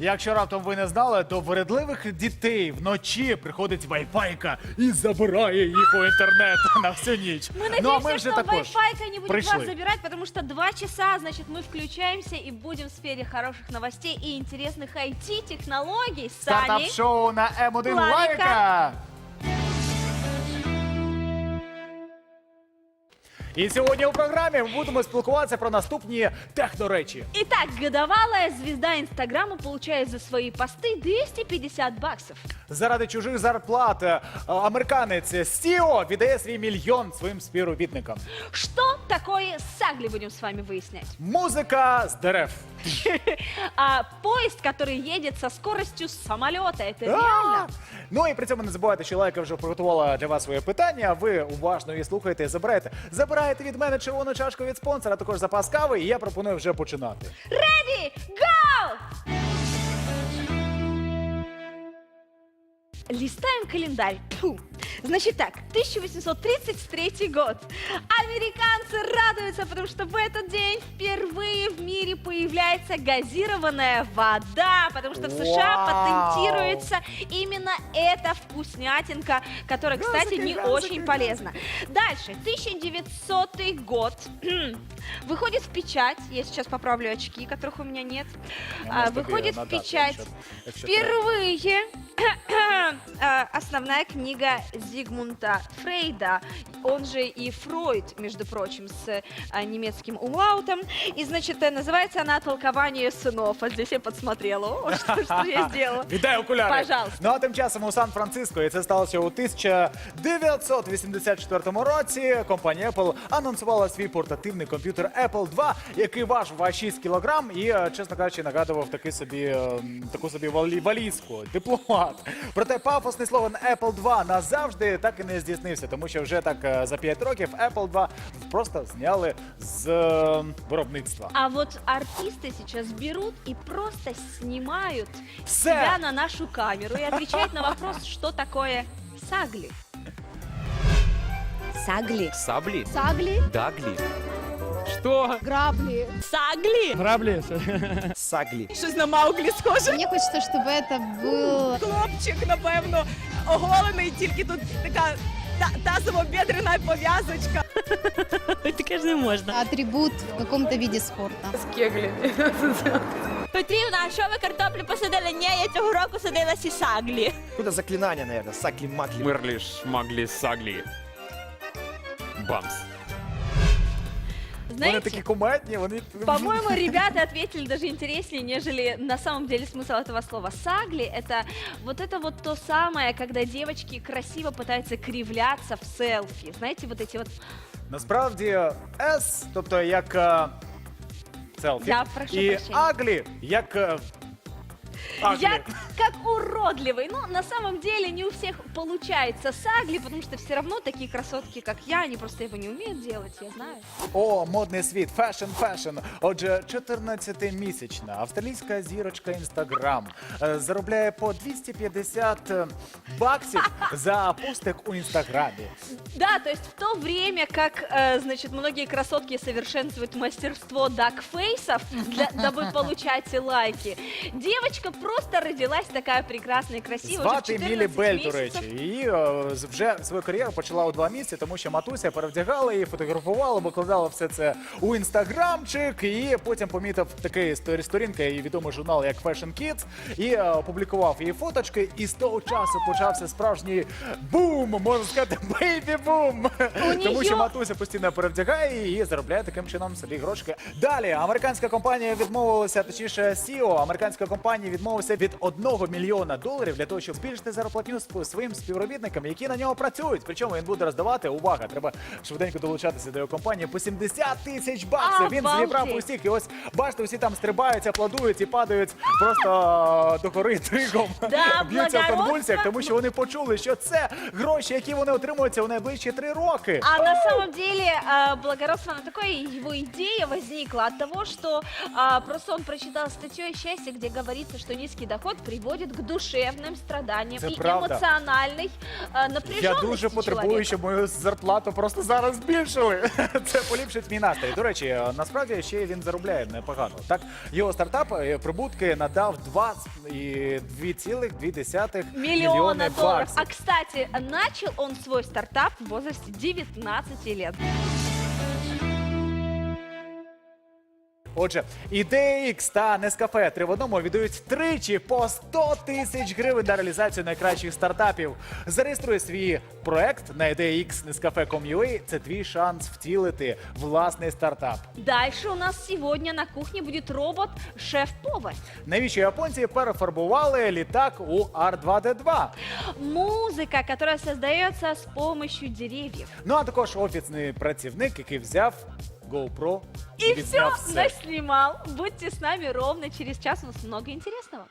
Якщо раптом ви не знали, то вредливих дітей вночі приходить вайфайка і забирає їх у інтернет на всю ніч. Мы ну а надеемся, ми вже что також Wi-Fi не будет прийшли. вас забирать, потому что два часа, значит, мы включаемся и будем в сфере хороших новостей и интересных IT-технологий. Сани, Стартап-шоу на М1 Лайка. Лайка. І сьогодні у програмі ми будемо спілкуватися про наступні техноречі. Итак, годовалая звезда Инстаграма получает за свои посты 250 баксов. Заради чужих зарплат е, американець Сіо віддає свій мільйон своїм співробітникам. Что такое сагли, будем с вами выяснять. Музика з дерев. А поезд, который едет со скоростью самолета, это реально? Ну і при цьому не забувайте, що лайка вже приготувала для вас своє питання. Ви уважно її слухаєте, і забираєте. Забираєте від мене червону чашку від спонсора, а також запас кави, і я пропоную вже починати. Ready, go! Листаем календарь. Тьфу. Значит так, 1833 год. Американцы радуются, потому что в этот день впервые в мире появляется газированная вода, потому что в США Вау! патентируется именно эта вкуснятинка, которая, кстати, не Газы, газы, очень полезна. Дальше, 1900 год. Выходит в печать, я сейчас поправлю очки, которых у меня нет. А, выходит в печать впервые основная книга Зигмунда Фрейда, он же и Фройд, между прочим, с а, немецким умлаутом. И, значит, э, называется она «Толкование сынов». А здесь я подсмотрела, О, что, что я сделала. Вітаю окуляри! Пожалуйста. Ну а тим часом у Сан-Франциско, і це сталося у 1984 році. Компанія Apple анонсувала свій портативний комп'ютер Apple 2, який важив аж 6 кілограм і, е, чесно кажучи, нагадував такий собі е, м, таку собі валі- валізку, дипломат. Проте пафосний слоган Apple 2 назавжди так і не здійснився, тому що вже так е, за 5 років Apple 2 просто зняли з е, виробництва. А вот артисты сейчас берут и просто снимают Все. себя на нашу камеру и отвечают на вопрос, что такое сагли. Сагли. Саблі? Сагли? Даглі? Що? Грабли. Сагли! Граблі. Саглі. Щось на Мауглі схоже. Мне хочется, чтобы это был Хлопчик, напевно, оголений, тільки тут така та- тазово-бедрена пов'язочка. Таке ж не можна. атрибут в каком-то виде спорта. Петрівна, а що ви картоплю посадили? Ні, я цього року садила сісаглі. Какое-то заклинание, наверное. Сакли-макли. Мирлі, шмаглі, саглі. Бамс. Вони такі Знаете, кумедні, вони по-моему, ребята ответили даже интереснее, нежели на самом деле смысл этого слова. Сагли — это вот это вот то самое, когда девочки красиво пытаются кривляться в селфи. Знаете, вот эти вот... Насправді S, тобто як е, селфі, Я прошу і прощення. аглі, як е, аглі. Я как уродливый. Ну, на самом деле, не у всех получается сагли, потому что все равно такие красотки, как я, они просто его не умеют делать, я знаю. О, модний світ, фешн, фешн. Отже, 14-місячна австралійська зірочка Інстаграм е, заробляє по 250 баксів за постик у інстаграмі. Да, то есть в то время, как, э, значит, многие красотки совершенствуют мастерство дакфейсов, для, дабы получать лайки, девочка просто родилась такая и красивая. уже в Звати 14 Мілі Бель, до речі. Її е, вже свою кар'єру почала у два місяці, тому що матуся перевдягала її, фотографувала, викладала все це у інстаграмчик. І потім помітив такий сторі- сторінка і відомий журнал, як Fashion Kids, і е, опублікував її фоточки. І з того часу почався справжній бум, можна сказати, бейбі-бум. Тому неё- що матуся постійно перевдягає її і заробляє таким чином собі грошки. Далі американська компанія відмовилася, точніше, CEO американської компанії відмовився від 1 мільйона доларів для того, щоб збільшити зарплатню своїм співробітникам, які на нього працюють. Причому він буде роздавати увага. Треба швиденько долучатися до його компанії по 70 тисяч баксів. Він зібрав усіх. І ось бачите, усі там стрибають, аплодують і падають просто до гори тригом. Б'ються в конвульсіях, тому що вони почули, що це гроші, які вони отримуються у найближчі три роки. А на самом деле благородство, она такое, его идея возникла от того, что а, просто он прочитал статью о счастье, где говорится, что низкий доход приводит к душевным страданиям Это и правда. эмоциональной э, напряженности Я дуже потребую, человека. щоб мою зарплату просто зараз збільшили. Це поліпшить мій настрій. До речі, е, насправді ще й він заробляє непогано. Так, його стартап е, прибутки надав 2,2 Миллиона долларов. баксів. А, кстати, начал он свой стартап в возрасте 19 лет. Отже, IDX та Nescafe 3 в одному віддають тричі по 100 тисяч гривень на реалізацію найкращих стартапів. Зареєструй свій проект на IDX Nescafe.com.ua. Це твій шанс втілити власний стартап. Дальше у нас сегодня на кухне будет робот-шеф-повар. Навіщо японці перефарбували літак у R2D2? Музыка, которая создается с помощью деревьев. Ну а також офісний працівник, який взяв GoPro И все, все. наснимал. Будьте с нами ровно через час, у нас много интересного.